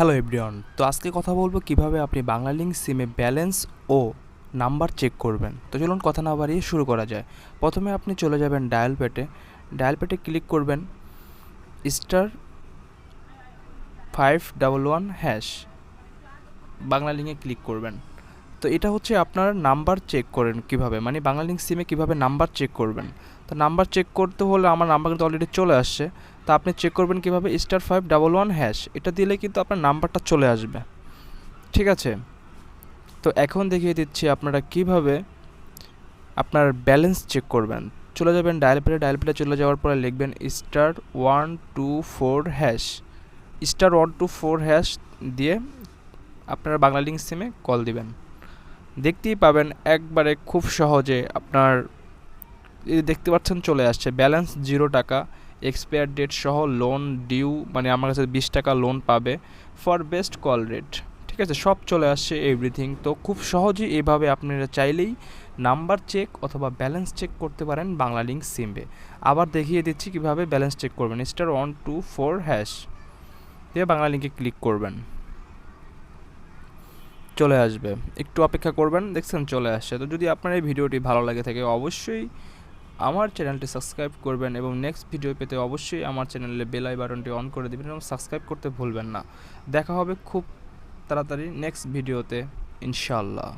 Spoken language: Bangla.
হ্যালো এভরিওয়ান তো আজকে কথা বলব কীভাবে আপনি বাংলালিংক সিমে ব্যালেন্স ও নাম্বার চেক করবেন। তো চলুন কথা না বাড়িয়ে শুরু করা যায়। প্রথমে আপনি চলে যাবেন ডায়াল পেটে ডায়াল পেটে ক্লিক করবেন star five double one hash Bangla লিঙ্কে ক্লিক করবেন। তো এটা হচ্ছে আপনার নাম্বার চেক করেন কীভাবে মানে বাংলালিংক সিমে কীভাবে নাম্বার চেক করবেন। তো নাম্বার চেক করতে হলে আমার নাম্বার কিন্তু অলরেডি চলে আসছে। তা আপনি চেক করবেন কীভাবে? Star five double one hash এটা দিলে কিন্তু আপনার নাম্বারটা চলে আসবে। ঠিক আছে? তো এখন দেখিয়ে দিচ্ছি আপনারা কীভাবে আপনার ব্যালেন্স চেক করবেন। চলে যাবেন ডায়াল পেটে ডায়াল পেটে চলে যাওয়ার পরে লিখবেন star one two four hash star one two four hash দিয়ে আপনারা বাংলা লিঙ্ক সিমে কল দিবেন। দেখতেই পাবেন একবারে খুব সহজে আপনার দেখতে পাচ্ছেন চলে আসছে। ব্যালেন্স জিরো টাকা। এক্সপায়ার ডেট সহ লোন ডিউ মানে আমার কাছে বিশ টাকা লোন পাবে ফর বেস্ট কল রেট ঠিক আছে, সব চলে আসছে এভরিথিং তো খুব সহজেই এভাবে আপনারা চাইলেই নাম্বার চেক অথবা ব্যালেন্স চেক করতে পারেন বাংলা লিঙ্ক সিমে আবার দেখিয়ে দিচ্ছি কীভাবে ব্যালেন্স চেক করবেন। Star one two four hash দিয়ে বাংলা লিঙ্কে ক্লিক করবেন। চলে আসবে। একটু অপেক্ষা করবেন, দেখছেন চলে আসছে। তো যদি আপনার এই ভিডিওটি ভালো লাগে থাকে অবশ্যই আমার চ্যানেলটি সাবস্ক্রাইব করবেন এবং নেক্সট ভিডিও পেতে অবশ্যই আমার চ্যানেলে বেলাই বাটনটি অন করে দেবেন এবং সাবস্ক্রাইব করতে ভুলবেন না। দেখা হবে খুব তাড়াতাড়ি নেক্সট ভিডিওতে ইনশাল্লাহ